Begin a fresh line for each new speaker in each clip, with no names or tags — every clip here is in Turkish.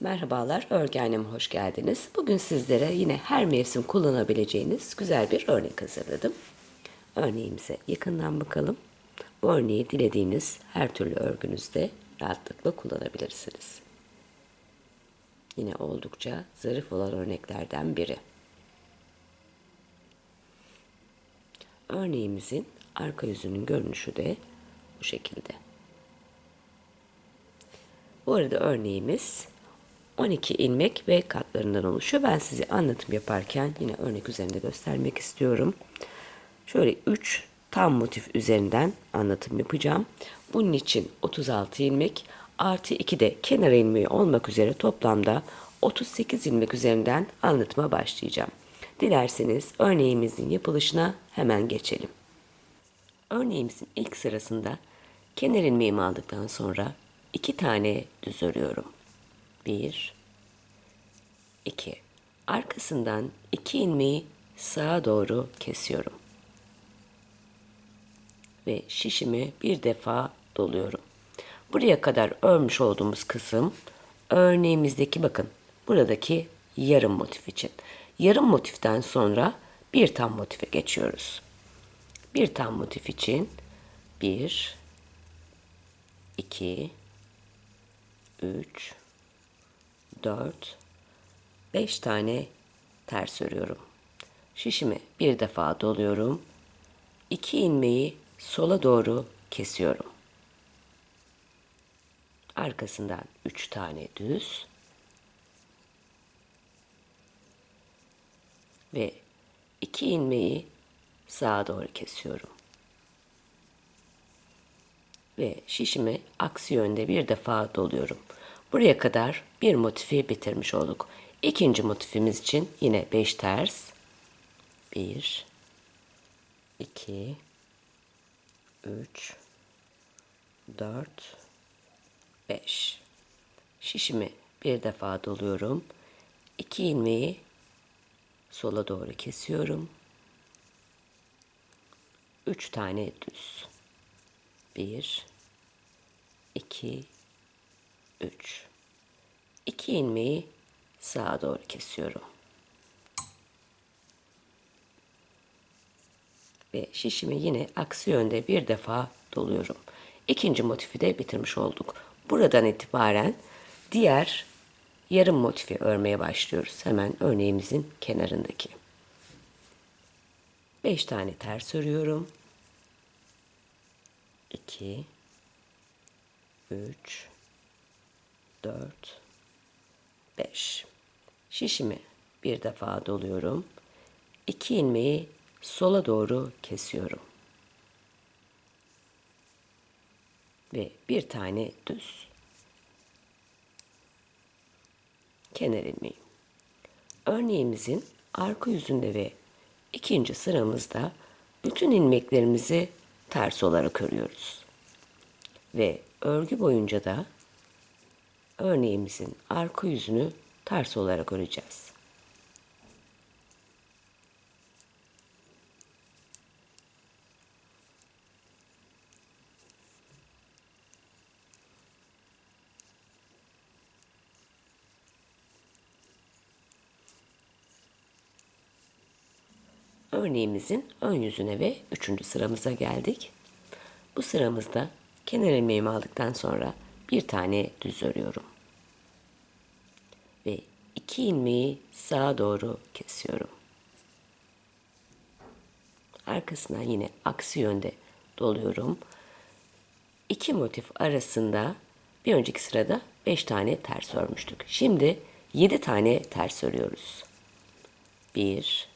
Merhabalar, örgü hoş geldiniz. Bugün sizlere yine her mevsim kullanabileceğiniz güzel bir örnek hazırladım. Örneğimize yakından bakalım. Bu örneği dilediğiniz her türlü örgünüzde rahatlıkla kullanabilirsiniz. Yine oldukça zarif olan örneklerden biri. Örneğimizin arka yüzünün görünüşü de bu şekilde. Bu arada örneğimiz 12 ilmek ve katlarından oluşuyor. Ben size anlatım yaparken yine örnek üzerinde göstermek istiyorum. Şöyle 3 tam motif üzerinden anlatım yapacağım. Bunun için 36 ilmek artı 2 de kenar ilmeği olmak üzere toplamda 38 ilmek üzerinden anlatıma başlayacağım. Dilerseniz örneğimizin yapılışına hemen geçelim. Örneğimizin ilk sırasında kenar ilmeğimi aldıktan sonra iki tane düz örüyorum. Bir, iki. Arkasından iki ilmeği sağa doğru kesiyorum. Ve şişimi bir defa doluyorum. Buraya kadar örmüş olduğumuz kısım örneğimizdeki bakın buradaki yarım motif için. Yarım motiften sonra bir tam motife geçiyoruz. Bir tam motif için bir, iki, üç, dört, beş tane ters örüyorum. Şişimi bir defa doluyorum. İki ilmeği sola doğru kesiyorum. Arkasından üç tane düz ve iki ilmeği sağa doğru kesiyorum. Ve şişimi aksi yönde bir defa doluyorum. Buraya kadar bir motifi bitirmiş olduk. İkinci motifimiz için yine 5 ters. 1 2 3 4 5 Şişimi bir defa doluyorum. 2 ilmeği sola doğru kesiyorum. 3 tane düz. 1 2 3 2 ilmeği sağa doğru kesiyorum. Ve şişimi yine aksi yönde bir defa doluyorum. İkinci motifi de bitirmiş olduk. Buradan itibaren diğer yarım motifi örmeye başlıyoruz. Hemen örneğimizin kenarındaki. 5 tane ters örüyorum. 2 3 4 5 Şişimi bir defa doluyorum. 2 ilmeği sola doğru kesiyorum. Ve bir tane düz. Kenar ilmeği. Örneğimizin arka yüzünde ve ikinci sıramızda bütün ilmeklerimizi ters olarak örüyoruz. Ve örgü boyunca da örneğimizin arka yüzünü ters olarak öreceğiz. Örneğimizin ön yüzüne ve üçüncü sıramıza geldik. Bu sıramızda kenar ilmeğimi aldıktan sonra bir tane düz örüyorum. Ve iki ilmeği sağa doğru kesiyorum. Arkasından yine aksi yönde doluyorum. İki motif arasında bir önceki sırada beş tane ters örmüştük. Şimdi yedi tane ters örüyoruz. Bir,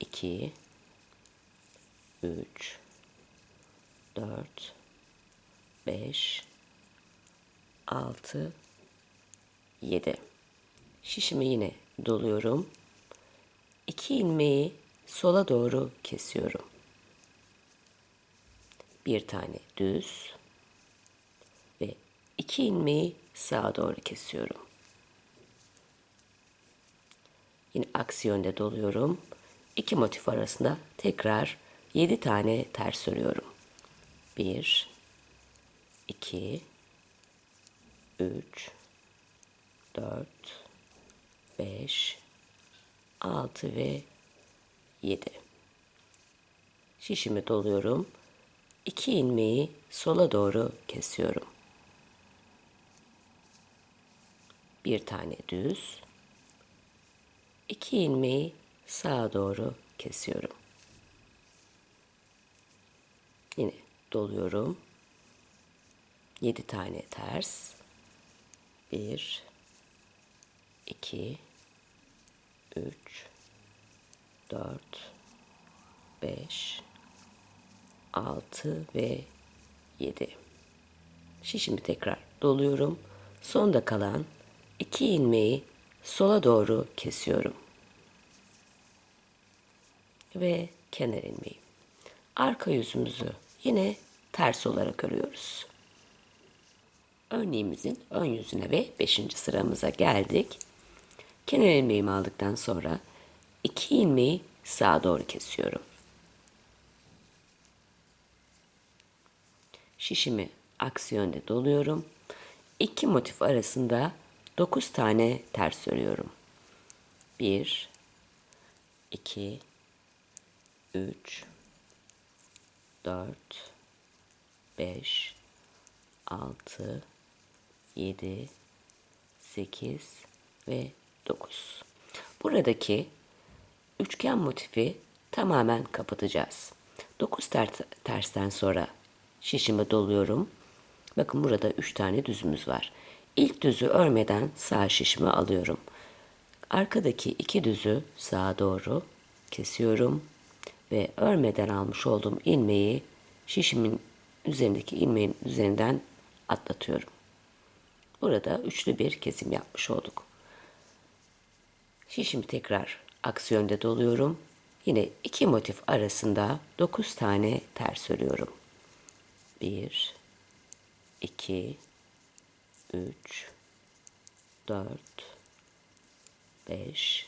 iki, üç, dört, beş, 6 7 şişimi yine doluyorum. 2 ilmeği sola doğru kesiyorum. Bir tane düz ve 2 ilmeği sağa doğru kesiyorum. Yine aksi yönde doluyorum. İki motif arasında tekrar 7 tane ters örüyorum. 1 2 3 4, 5, 6 ve 7. Şişimi doluyorum. 2 ilmeği sola doğru kesiyorum. Bir tane düz. 2 ilmeği sağa doğru kesiyorum. Yine doluyorum. 7 tane ters. 1 2 3 4 5 6 ve 7. Şişimi tekrar doluyorum. Sonda kalan 2 ilmeği sola doğru kesiyorum. Ve kenar ilmeği. Arka yüzümüzü yine ters olarak örüyoruz. Örneğimizin ön yüzüne ve 5. sıramıza geldik. Kenar ilmeğimi aldıktan sonra 2 ilmeği sağa doğru kesiyorum. Şişimi aksi yönde doluyorum. İki motif arasında 9 tane ters örüyorum. 1 2 3 4 5 6 7 8 ve 9. Buradaki üçgen motifi tamamen kapatacağız. 9 ter tersten sonra şişimi doluyorum. Bakın burada 3 tane düzümüz var. İlk düzü örmeden sağ şişimi alıyorum. Arkadaki iki düzü sağa doğru kesiyorum ve örmeden almış olduğum ilmeği şişimin üzerindeki ilmeğin üzerinden atlatıyorum. Burada üçlü bir kesim yapmış olduk. Şişimi tekrar aksi yönde doluyorum. Yine iki motif arasında 9 tane ters örüyorum. 1 2 3 4 5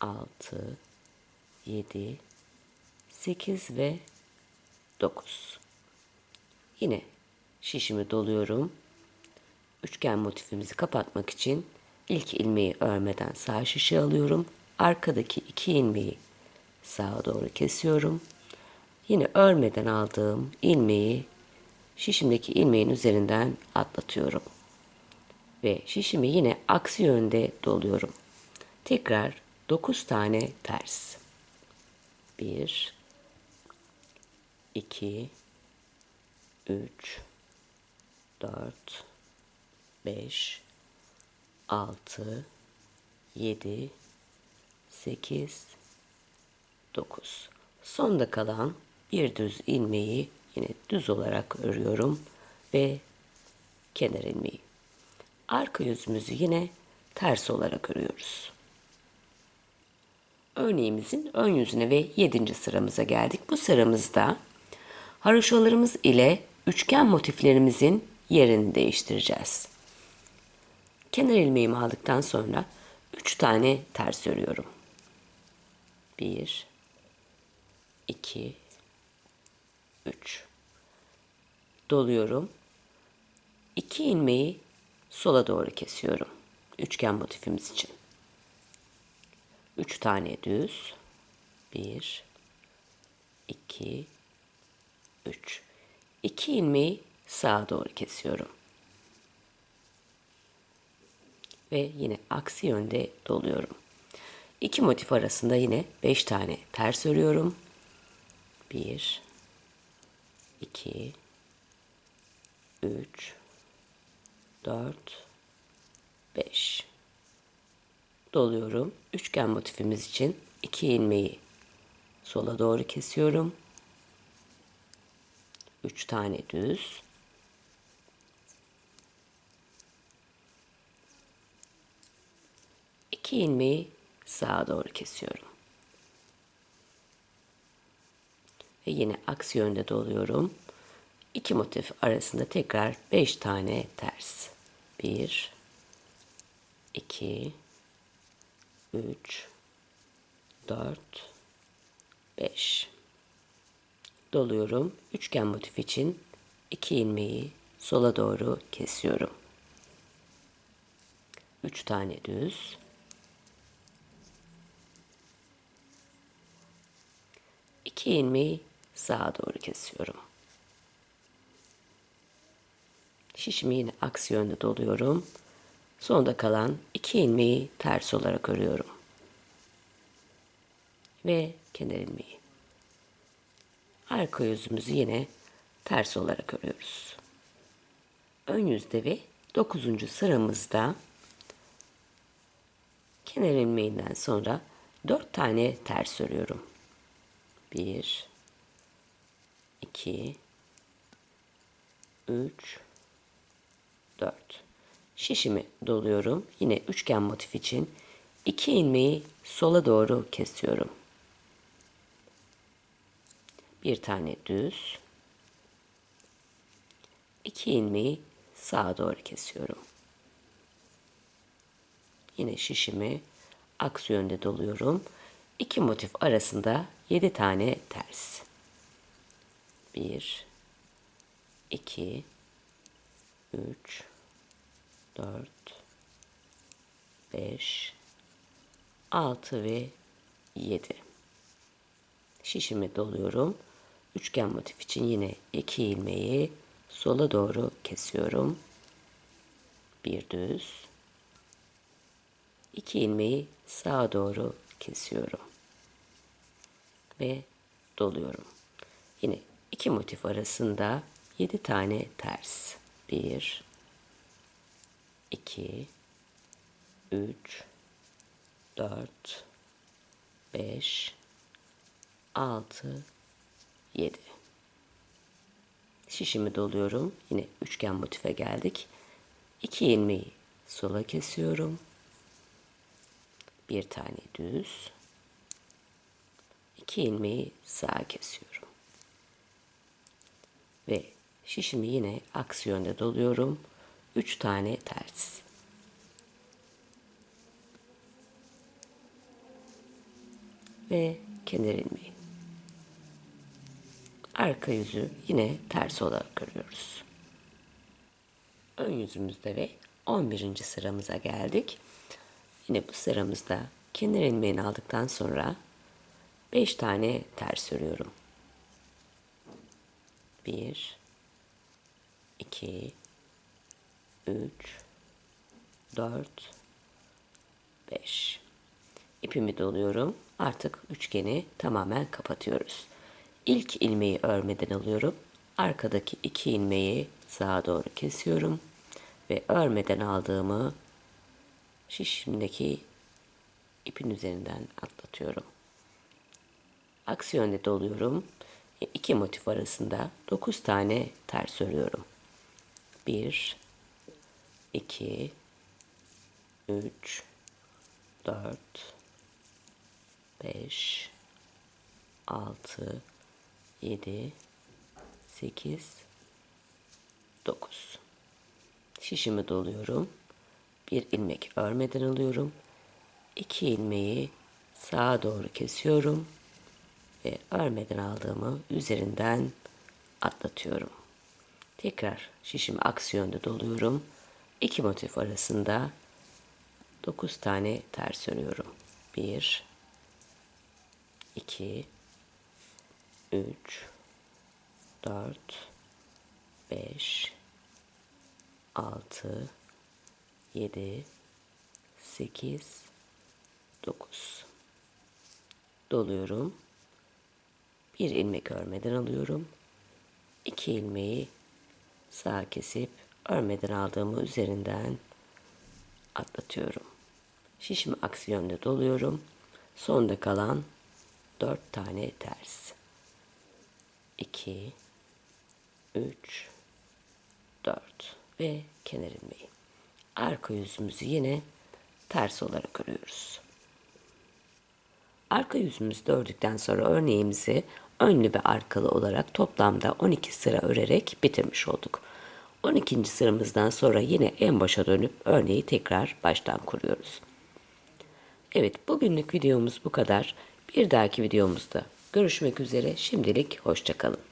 6 7 8 ve 9. Yine şişimi doluyorum. Üçgen motifimizi kapatmak için ilk ilmeği örmeden sağ şişe alıyorum. Arkadaki iki ilmeği sağa doğru kesiyorum. Yine örmeden aldığım ilmeği şişimdeki ilmeğin üzerinden atlatıyorum. Ve şişimi yine aksi yönde doluyorum. Tekrar 9 tane ters. 1 2 3 4 5 6 7 8 9 sonda kalan bir düz ilmeği yine düz olarak örüyorum ve kenar ilmeği arka yüzümüzü yine ters olarak örüyoruz örneğimizin ön yüzüne ve 7. sıramıza geldik bu sıramızda haroşalarımız ile üçgen motiflerimizin yerini değiştireceğiz. Kenar ilmeğimi aldıktan sonra 3 tane ters örüyorum. 1 2 3 doluyorum. 2 ilmeği sola doğru kesiyorum. Üçgen motifimiz için. 3 tane düz. 1 2 3 2 ilmeği sağa doğru kesiyorum. Ve yine aksi yönde doluyorum. İki motif arasında yine 5 tane ters örüyorum. 1 2 3 4 5 doluyorum. Üçgen motifimiz için 2 ilmeği sola doğru kesiyorum. 3 tane düz. İki ilmeği sağa doğru kesiyorum. Ve yine aksi yönde doluyorum. İki motif arasında tekrar 5 tane ters. 1 2 3 4 5 doluyorum. Üçgen motif için iki ilmeği sola doğru kesiyorum. 3 tane düz. İki ilmeği sağa doğru kesiyorum. Şişimi yine aksi yönde doluyorum. Sonda kalan iki ilmeği ters olarak örüyorum. Ve kenar ilmeği. Arka yüzümüzü yine ters olarak örüyoruz. Ön yüzde ve 9. sıramızda kenar ilmeğinden sonra 4 tane ters örüyorum. 1 2 3 4 Şişimi doluyorum. Yine üçgen motif için 2 ilmeği sola doğru kesiyorum. Bir tane düz. 2 ilmeği sağa doğru kesiyorum. Yine şişimi aksi yönde doluyorum. İki motif arasında 7 tane ters. 1 2 3 4 5 6 ve 7. Şişimi doluyorum. Üçgen motif için yine iki ilmeği sola doğru kesiyorum. Bir düz. İki ilmeği sağa doğru kesiyorum. Ve doluyorum. Yine iki motif arasında 7 tane ters. 1 2 3 4 5 6 7 Şişimi doluyorum. Yine üçgen motife geldik. 2 ilmeği sola kesiyorum. Bir tane düz. 2 ilmeği sağa kesiyorum. Ve şişimi yine aksi yönde doluyorum. 3 tane ters. Ve kenar ilmeği. Arka yüzü yine ters olarak örüyoruz. Ön yüzümüzde ve 11. sıramıza geldik. Yine bu sıramızda kenar ilmeğini aldıktan sonra 5 tane ters örüyorum. 1 2 3 4 5 İpimi doluyorum. Artık üçgeni tamamen kapatıyoruz. İlk ilmeği örmeden alıyorum. Arkadaki iki ilmeği sağa doğru kesiyorum. Ve örmeden aldığımı şişimdeki ipin üzerinden atlatıyorum. Aksi yönde doluyorum. İki motif arasında 9 tane ters örüyorum. 1 2 3 4 5 6 7 8 9 Şişimi doluyorum. Bir ilmek örmeden alıyorum. İki ilmeği sağa doğru kesiyorum ve örmeden aldığımı üzerinden atlatıyorum. Tekrar şişimi aksi yönde doluyorum. İki motif arasında 9 tane ters örüyorum. 1 2 3 4 5 6 7 8 9 doluyorum. Bir ilmek örmeden alıyorum. İki ilmeği sağa kesip örmeden aldığımı üzerinden atlatıyorum. Şişimi aksi yönde doluyorum. Sonda kalan 4 tane ters. 2 3 4 ve kenar ilmeği. Arka yüzümüzü yine ters olarak örüyoruz. Arka yüzümüzü ördükten sonra örneğimizi önlü ve arkalı olarak toplamda 12 sıra örerek bitirmiş olduk. 12. sıramızdan sonra yine en başa dönüp örneği tekrar baştan kuruyoruz. Evet bugünlük videomuz bu kadar. Bir dahaki videomuzda görüşmek üzere. Şimdilik hoşçakalın.